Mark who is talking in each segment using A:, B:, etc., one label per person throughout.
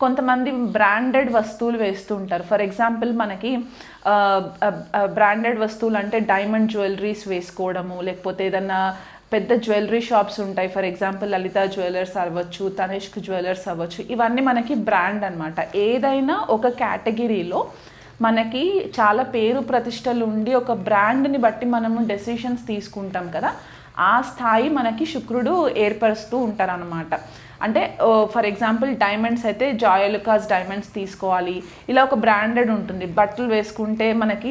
A: కొంతమంది బ్రాండెడ్ వస్తువులు వేస్తూ ఉంటారు. ఫర్ ఎగ్జాంపుల్ మనకి బ్రాండెడ్ వస్తువులు అంటే డైమండ్ జ్యువెలరీస్ వేసుకోవడము లేకపోతే ఏదన్నా పెద్ద జ్యువెలరీ షాప్స్ ఉంటాయి. ఫర్ ఎగ్జాంపుల్ లలిత జ్యువెలర్స్ అవ్వచ్చు తనిష్క్ జ్యువెలర్స్ అవ్వచ్చు. ఇవన్నీ మనకి బ్రాండ్ అన్నమాట. ఏదైనా ఒక కేటగిరీలో మనకి చాలా పేరు ప్రతిష్టలు ఉండి ఒక బ్రాండ్ని బట్టి మనము డెసిషన్స్ తీసుకుంటాం కదా. ఆ స్థాయి మనకి శుక్రుడు ఏర్పరుస్తూ ఉంటారనమాట అంటే ఫర్ ఎగ్జాంపుల్ డైమండ్స్ అయితే జాయలుకాస్ డైమండ్స్ తీసుకోవాలి. ఇలా ఒక బ్రాండెడ్ ఉంటుంది. బట్టలు వేసుకుంటే మనకి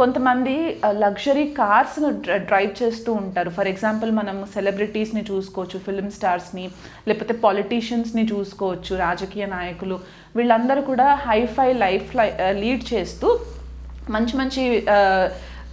A: కొంతమంది లగ్జరీ కార్స్ను డ్రైవ్ చేస్తూ ఉంటారు. ఫర్ ఎగ్జాంపుల్ మనం సెలబ్రిటీస్ని చూసుకోవచ్చు ఫిల్మ్ స్టార్స్ని లేకపోతే పాలిటీషియన్స్ని చూసుకోవచ్చు రాజకీయ నాయకులు. వీళ్ళందరూ కూడా హైఫై లైఫ్ లీడ్ చేస్తూ మంచి మంచి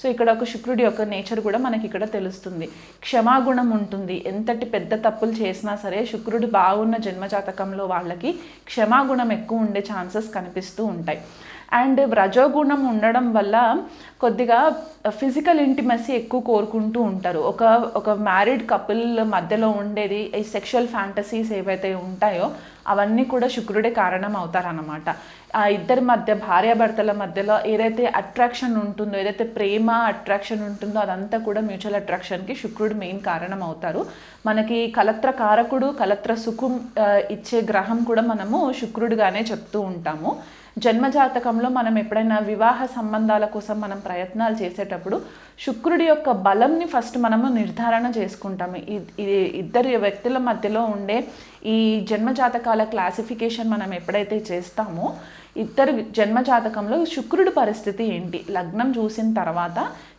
A: సో ఇక్కడ ఒక శుక్రుడి యొక్క నేచర్ కూడా మనకి ఇక్కడ తెలుస్తుంది. క్షమాగుణం ఉంటుంది. ఎంతటి పెద్ద తప్పులు చేసినా సరే శుక్రుడు బాగున్న జన్మజాతకంలో వాళ్ళకి క్షమాగుణం ఎక్కువ ఉండే ఛాన్సెస్ కనిపిస్తూ ఉంటాయి. అండ్ రజోగుణం ఉండడం వల్ల కొద్దిగా ఫిజికల్ ఇంటిమసీ ఎక్కువ కోరుకుంటూ ఉంటారు. ఒక ఒక మ్యారీడ్ కపుల్ మధ్యలో ఉండేది ఈ సెక్షువల్ ఫ్యాంటసీస్ ఏవైతే ఉంటాయో అవన్నీ కూడా శుక్రుడే కారణం అవుతారన్నమాట. ఆ ఇద్దరి మధ్య భార్యాభర్తల మధ్యలో ఏదైతే అట్రాక్షన్ ఉంటుందో ఏదైతే ప్రేమ అట్రాక్షన్ ఉంటుందో అదంతా కూడా మ్యూచువల్ అట్రాక్షన్కి శుక్రుడు మెయిన్ కారణం అవుతారు. మనకి కలత్ర కారకుడు కలత్ర సుఖం ఇచ్చే గ్రహం కూడా మనము శుక్రుడుగానే చెప్తూ ఉంటాము. జన్మజాతకంలో మనం ఎప్పుడైనా వివాహ సంబంధాల కోసం మనం ప్రయత్నాలు చేసేటప్పుడు శుక్రుడి యొక్క బలంని ఫస్ట్ మనము నిర్ధారణ చేసుకుంటాము. ఇద్దరు వ్యక్తుల మధ్యలో ఉండే ఈ జన్మజాతకాల క్లాసిఫికేషన్ మనం ఎప్పుడైతే చేస్తామో ఇద్దరు జన్మజాతకంలో శుక్రుడి పరిస్థితి ఏంటి? లగ్నం చూసిన తర్వాత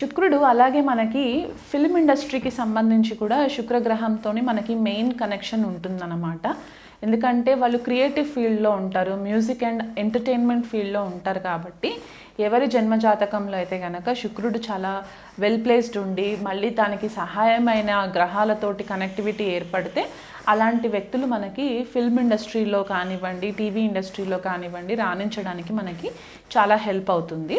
A: శుక్రుడు అలాగే మనకి ఫిల్మ్ ఇండస్ట్రీకి సంబంధించి కూడా శుక్రగ్రహంతో మనకి మెయిన్ కనెక్షన్ ఉంటుందన్నమాట. ఎందుకంటే వాళ్ళు క్రియేటివ్ ఫీల్డ్లో ఉంటారు మ్యూజిక్ అండ్ ఎంటర్టైన్మెంట్ ఫీల్డ్లో ఉంటారు కాబట్టి ఎవరి జన్మజాతకంలో అయితే కనుక శుక్రుడు చాలా వెల్ ప్లేస్డ్ ఉండి మళ్ళీ దానికి సహాయమైన గ్రహాలతోటి కనెక్టివిటీ ఏర్పడితే అలాంటి వ్యక్తులు మనకి ఫిల్మ్ ఇండస్ట్రీలో కానివ్వండి టీవీ ఇండస్ట్రీలో కానివ్వండి రాణించడానికి మనకి చాలా హెల్ప్ అవుతుంది.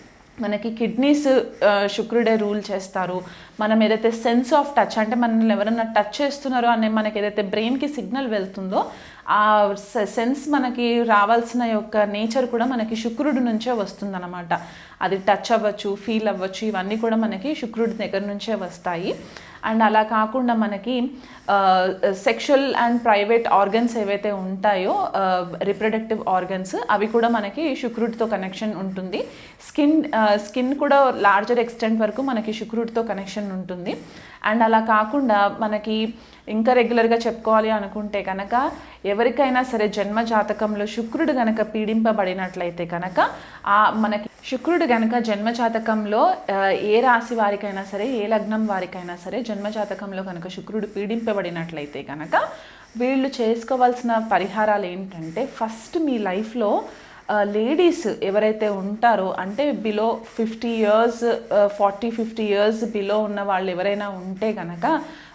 A: మనకి కిడ్నీస్ శుక్రుడే రూల్ చేస్తారు. మనం ఏదైతే సెన్స్ ఆఫ్ టచ్ అంటే మనల్ని ఎవరైనా టచ్ చేస్తున్నారో అనే మనకి ఏదైతే బ్రెయిన్కి సిగ్నల్ వెళ్తుందో ఆ సెన్స్ మనకి రావాల్సిన యొక్క నేచర్ కూడా మనకి శుక్రుడి నుంచే వస్తుందన్నమాట. అది టచ్ అవ్వచ్చు ఫీల్ అవ్వచ్చు ఇవన్నీ కూడా మనకి శుక్రుడి దగ్గర నుంచే వస్తాయి. అండ్ అలా కాకుండా మనకి సెక్షువల్ అండ్ ప్రైవేట్ ఆర్గన్స్ ఏవైతే ఉంటాయో రిప్రొడక్టివ్ ఆర్గన్స్ అవి కూడా మనకి శుక్రుడితో కనెక్షన్ ఉంటుంది. స్కిన్ స్కిన్ కూడా లార్జర్ ఎక్స్టెంట్ వరకు మనకి శుక్రుడితో కనెక్షన్ ఉంటుంది. అండ్ అలా కాకుండా మనకి ఇంకా రెగ్యులర్గా చెప్పుకోవాలి అనుకుంటే కనుక ఎవరికైనా సరే జన్మ జాతకంలో శుక్రుడు గనక పీడింపబడినట్లయితే కనుక ఆ మనకి శుక్రుడు గనక జన్మ జాతకంలో ఏ రాశి వారికైనా సరే ఏ లగ్నం వారికైనా సరే జన్మ జాతకంలో కనుక శుక్రుడు పీడింపబడినట్లయితే కనుక వీళ్ళు చేసుకోవాల్సిన పరిహారాలు ఏంటంటే ఫస్ట్ మీ లైఫ్లో లేడీస్ ఎవరైతే ఉంటారో అంటే below fifty years forty fifty years below ఉన్న వాళ్ళు ఎవరైనా ఉంటే కనుక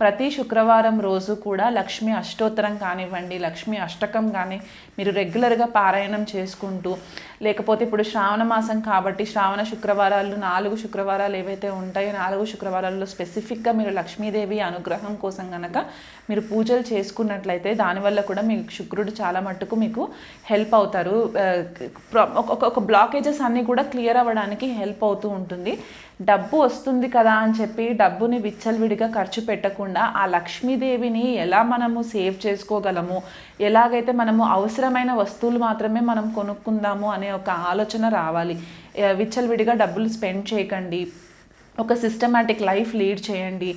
A: ప్రతి శుక్రవారం రోజు కూడా లక్ష్మీ అష్టోత్తరం కానివ్వండి లక్ష్మీ అష్టకం కానీ మీరు రెగ్యులర్గా పారాయణం చేసుకుంటూ లేకపోతే ఇప్పుడు శ్రావణ మాసం కాబట్టి శ్రావణ శుక్రవారాలు నాలుగు శుక్రవారాలు ఏవైతే ఉంటాయో నాలుగు శుక్రవారాల్లో స్పెసిఫిక్గా మీరు లక్ష్మీదేవి అనుగ్రహం కోసం కనుక మీరు పూజలు చేసుకున్నట్లయితే దానివల్ల కూడా మీకు శుక్రుడు చాలా మట్టుకు మీకు హెల్ప్ అవుతారు. ఒక ఒక బ్లాకేజెస్ అన్నీ కూడా క్లియర్ అవ్వడానికి హెల్ప్ అవుతూ ఉంటుంది. డబ్బు వస్తుంది కదా అని చెప్పి డబ్బుని విచ్చలవిడిగా ఖర్చు పెట్టకుండా ఆ లక్ష్మీదేవిని ఎలా మనము సేవ్ చేసుకోగలము? ఎలాగైతే మనము అవసరమైన వస్తువులు మాత్రమే మనం కొనుక్కుందాము అనే ఒక ఆలోచన రావాలి. విచ్చలవిడిగా డబ్బులు స్పెండ్ చేయకండి. ఒక సిస్టమాటిక్ లైఫ్ లీడ్ చేయండి.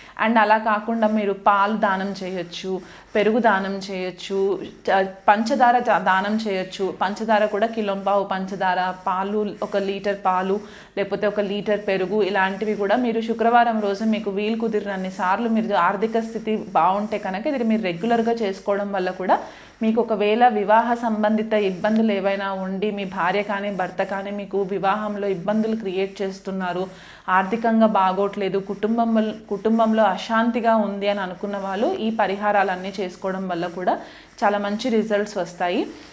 A: అండ్ అలా కాకుండా మీరు పాలు దానం చేయొచ్చు పెరుగు దానం చేయొచ్చు పంచదార దానం చేయొచ్చు. పంచదార కూడా కిలోంపావు పంచదార పాలు ఒక లీటర్ పాలు లేకపోతే ఒక లీటర్ పెరుగు ఇలాంటివి కూడా మీరు శుక్రవారం రోజు మీకు వీలు కుదిరినన్ని సార్లు మీరు ఆర్థిక స్థితి బాగుంటే కనుక ఇది మీరు రెగ్యులర్గా చేసుకోవడం వల్ల కూడా మీకు ఒకవేళ వివాహ సంబంధిత ఇబ్బందులు ఏవైనా ఉండి మీ భార్య కానీ భర్త కానీ మీకు వివాహంలో ఇబ్బందులు క్రియేట్ చేస్తున్నారు ఆర్థికంగా బాగోట్లేదు కుటుంబం కుటుంబంలో అశాంతిగా ఉంది అని అనుకున్న వాళ్ళు ఈ పరిహారాలన్నీ చేసుకోవడం వల్ల కూడా చాలా మంచి రిజల్ట్స్ వస్తాయి.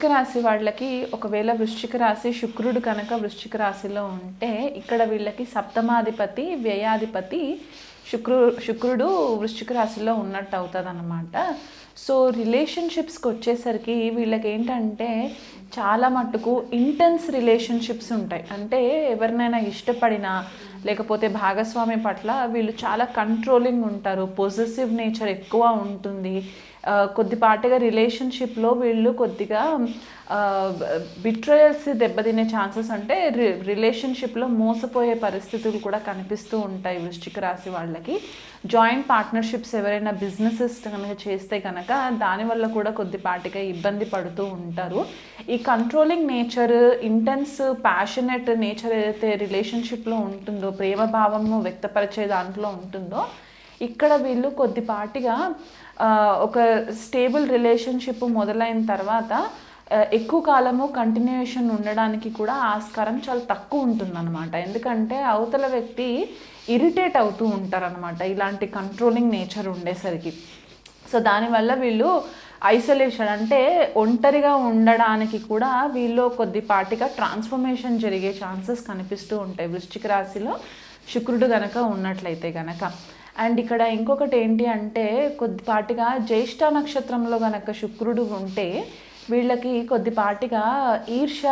A: వృశ్చిక రాశి వాళ్ళకి ఒకవేళ వృశ్చిక రాశి శుక్రుడు కనుక వృశ్చిక రాశిలో ఉంటే ఇక్కడ వీళ్ళకి సప్తమాధిపతి వ్యయాధిపతి శుక్రు శుక్రుడు వృశ్చిక రాశిలో ఉన్నట్టు అవుతుంది అనమాట సో రిలేషన్షిప్స్కి వచ్చేసరికి వీళ్ళకి ఏంటంటే చాలా మట్టుకు ఇంటెన్స్ రిలేషన్షిప్స్ ఉంటాయి. అంటే ఎవరినైనా ఇష్టపడినా లేకపోతే భాగస్వామి పట్ల వీళ్ళు చాలా కంట్రోలింగ్ ఉంటారు. పొజిసివ్ నేచర్ ఎక్కువ ఉంటుంది. కొద్దిపాటిగా రిలేషన్షిప్లో వీళ్ళు కొద్దిగా బిట్రయల్స్ దెబ్బతినే ఛాన్సెస్ అంటే రి రిలేషన్షిప్లో మోసపోయే పరిస్థితులు కూడా కనిపిస్తూ ఉంటాయి వృశ్చిక రాశి వాళ్ళకి. జాయింట్ పార్ట్నర్షిప్స్ ఎవరైనా బిజినెసెస్ కనుక చేస్తే కనుక దానివల్ల కూడా కొద్దిపాటిగా ఇబ్బంది పడుతూ ఉంటారు. ఈ controlling nature intense passionate nature ఏదైతే రిలేషన్షిప్లో ఉంటుందో ప్రేమ భావము వ్యక్తపరిచే దాంట్లో ఉంటుందో ఇక్కడ వీళ్ళు కొద్దిపాటిగా ఒక స్టేబుల్ రిలేషన్షిప్ మొదలైన తర్వాత ఎక్కువ కాలము కంటిన్యూషన్ ఉండడానికి కూడా ఆస్కారం చాలా తక్కువ ఉంటుందన్నమాట. ఎందుకంటే అవతల వ్యక్తి ఇరిటేట్ అవుతూ ఉంటారనమాట ఇలాంటి కంట్రోలింగ్ నేచర్ ఉండేసరికి. సో దానివల్ల వీళ్ళు ఐసోలేషన్ అంటే ఒంటరిగా ఉండడానికి కూడా వీళ్ళు కొద్దిపాటిగా ట్రాన్స్ఫర్మేషన్ జరిగే ఛాన్సెస్ కనిపిస్తూ ఉంటాయి. వృశ్చిక రాశిలో శుక్రుడు గనక ఉన్నట్లయితే గనక. అండ్ ఇక్కడ ఇంకొకటి ఏంటి అంటే కొద్దిపాటిగా జ్యేష్ఠ నక్షత్రంలో గనక శుక్రుడు ఉంటే వీళ్ళకి కొద్దిపాటిగా ఈర్ష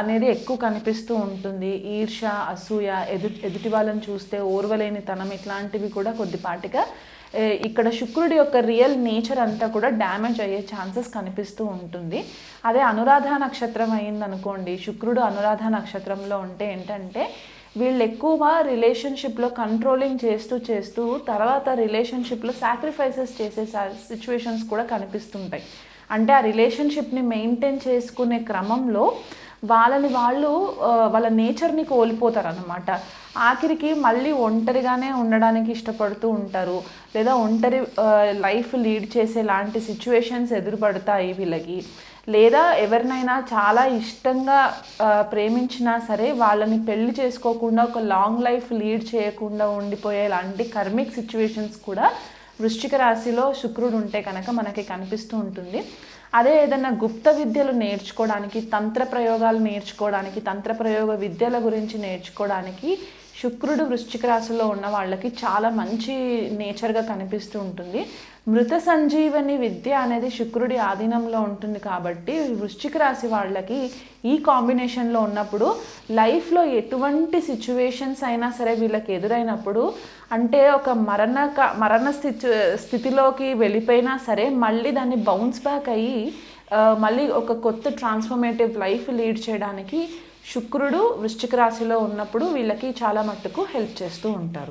A: అనేది ఎక్కువ కనిపిస్తూ ఉంటుంది. ఈర్ష అసూయ ఎదు ఎదుటి వాళ్ళని చూస్తే ఓర్వలేని తనం ఇట్లాంటివి కూడా కొద్దిపాటిగా ఇక్కడ శుక్రుడి యొక్క రియల్ నేచర్ అంతా కూడా డ్యామేజ్ అయ్యే ఛాన్సెస్ కనిపిస్తూ ఉంటుంది. అదే అనురాధ నక్షత్రం అయిందనుకోండి శుక్రుడు అనురాధ నక్షత్రంలో ఉంటే ఏంటంటే వీళ్ళు ఎక్కువ రిలేషన్షిప్లో కంట్రోలింగ్ చేస్తూ చేస్తూ తర్వాత రిలేషన్షిప్లో సాక్రిఫైసెస్ చేసే సిచ్యువేషన్స్ కూడా కనిపిస్తుంటాయి. అంటే ఆ రిలేషన్షిప్ని మెయింటైన్ చేసుకునే క్రమంలో వాళ్ళని వాళ్ళు వాళ్ళ నేచర్ని కోల్పోతారు అనమాట ఆఖరికి మళ్ళీ ఒంటరిగానే ఉండడానికి ఇష్టపడుతూ ఉంటారు. లేదా ఒంటరి లైఫ్ లీడ్ చేసే లాంటి సిచ్యువేషన్స్ ఎదురుపడతాయి వీళ్ళకి. లేదా ఎవరినైనా చాలా ఇష్టంగా ప్రేమించినా సరే వాళ్ళని పెళ్ళి చేసుకోకుండా ఒక లాంగ్ లైఫ్ లీడ్ చేయకుండా ఉండిపోయే లాంటి కర్మిక్ సిచ్యువేషన్స్ కూడా వృశ్చిక రాశిలో శుక్రుడు ఉంటే కనుక మనకి కనిపిస్తూ ఉంటుంది. అదే ఏదైనా గుప్త విద్యలు నేర్చుకోవడానికి తంత్ర ప్రయోగాలు నేర్చుకోవడానికి తంత్ర ప్రయోగ విద్యల గురించి నేర్చుకోవడానికి శుక్రుడు వృశ్చిక రాశిలో ఉన్న వాళ్ళకి చాలా మంచి నేచర్గా కనిపిస్తూ ఉంటుంది. మృత సంజీవని విద్య అనేది శుక్రుడి ఆధీనంలో ఉంటుంది కాబట్టి వృశ్చిక రాశి వాళ్ళకి ఈ కాంబినేషన్లో ఉన్నప్పుడు లైఫ్లో ఎటువంటి సిచ్యువేషన్స్ అయినా సరే వీళ్ళకి ఎదురైనప్పుడు అంటే ఒక మరణ మరణ స్థితి స్థితిలోకి వెళ్ళిపోయినా సరే మళ్ళీ దాన్ని బౌన్స్ బ్యాక్ అయ్యి మళ్ళీ ఒక కొత్త ట్రాన్స్ఫర్మేటివ్ లైఫ్ లీడ్ చేయడానికి శుక్రుడు వృశ్చిక రాశిలో ఉన్నప్పుడు వీళ్ళకి చాలా మట్టుకు హెల్ప్ చేస్తూ ఉంటారు.